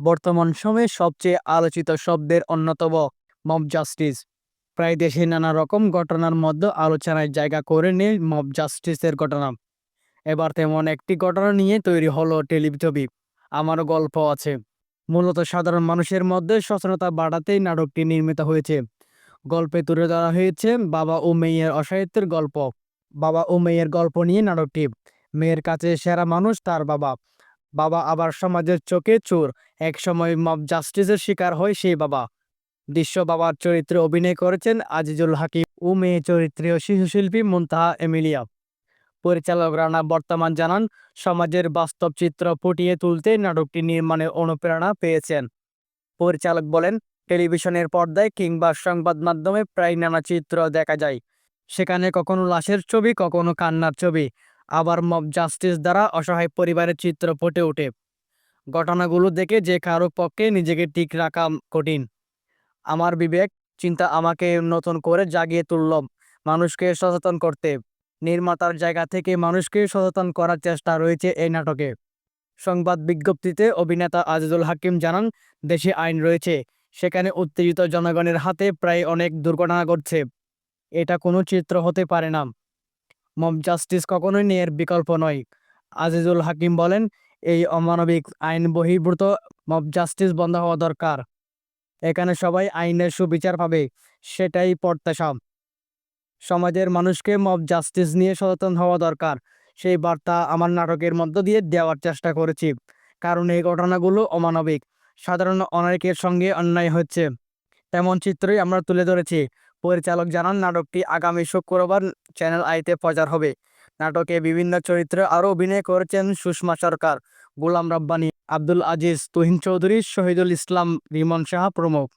বর্তমান সময়ে সবচেয়ে আলোচিত শব্দের অন্যতম মব জাস্টিস। প্রায় দেশে নানা রকম ঘটনার মধ্যে আলোচনায় জায়গা করে নিয়ে মব জাস্টিসের ঘটনা। এবার তেমন একটি ঘটনা নিয়ে তৈরি হলো টেলিছবি আমারও গল্প আছে। মূলত সাধারণ মানুষের মধ্যে সচেতনতা বাড়াতেই নাটকটি নির্মিত হয়েছে। গল্পে তুলে ধরা হয়েছে বাবা ও মেয়ের অসাহিত্যের গল্প। বাবা ও মেয়ের গল্প নিয়ে নাটকটি। মেয়ের কাছে সেরা মানুষ তার বাবা। বাবা আবার সমাজের চোখে চোর। একসময় মব জাস্টিসের শিকার হয় সেই বাবা। দৃশ্য বাবার চরিত্রে অভিনয় করেছেন আজিজুল হাকিম ও মেয়ে চরিত্রে শিশুশিল্পী মুনতাহা এমিলিয়া। পরিচালক রানা বর্তমান জানান, সমাজের বাস্তব চিত্র ফুটিয়ে তুলতে নাটকটি নির্মাণে অনুপ্রেরণা পেয়েছেন। পরিচালক বলেন, টেলিভিশনের পর্দায় কিংবা সংবাদ মাধ্যমে প্রায় নানা চিত্র দেখা যায়। সেখানে কখনো লাশের ছবি, কখনো কান্নার ছবি। আবার মব জাস্টিস দ্বারা অসহায় পরিবারের চিত্র ফুটে ওঠে। ঘটনাগুলো দেখে যে কারও পক্ষে নিজেকে ঠিক রাখা কঠিন। আমার বিবেক, চিন্তা আমাকে নতুন করে জাগিয়ে তুলল মানুষকে সচেতন করতে। নির্মাতার জায়গা থেকে মানুষকে সচেতন করার চেষ্টা রয়েছে এই নাটকে। সংবাদ বিজ্ঞপ্তিতে অভিনেতা আজিজুল হাকিম জানান, দেশে আইন রয়েছে। সেখানে উত্তেজিত জনগণের হাতে প্রায় অনেক দুর্ঘটনা ঘটছে। এটা কোনো চিত্র হতে পারে না। মব জাস্টিস কখনোই ন্যায়ের বিকল্প নয়। আজিজুল হাকিম বলেন, এই অমানবিক আইন বহির্ভূত মব জাস্টিস বন্ধ হওয়া দরকার। এখানে সবাই আইনের সুবিচার পাবে, সেটাই প্রত্যাশা। সমাজের মানুষকে মব জাস্টিস নিয়ে সচেতন হওয়া দরকার, সেই বার্তা আমার নাটকের মধ্য দিয়ে দেওয়ার চেষ্টা করেছি, কারণ এই ঘটনাগুলো অমানবিক। সাধারণ অনেকের সঙ্গে অন্যায় হচ্ছে। তেমন চিত্রই আমরা তুলে ধরেছি পরিচালক জানান, নাটকটি আগামী শুক্রবার চ্যানেল আইতে প্রচার হবে। নাটকে বিভিন্ন চরিত্রে আরও অভিনয় করেছেন সুষমা সরকার, গোলাম রাব্বানি, আব্দুল আজিজ, তুহিন চৌধুরী, শহীদুল ইসলাম, রিমন সাহা প্রমুখ।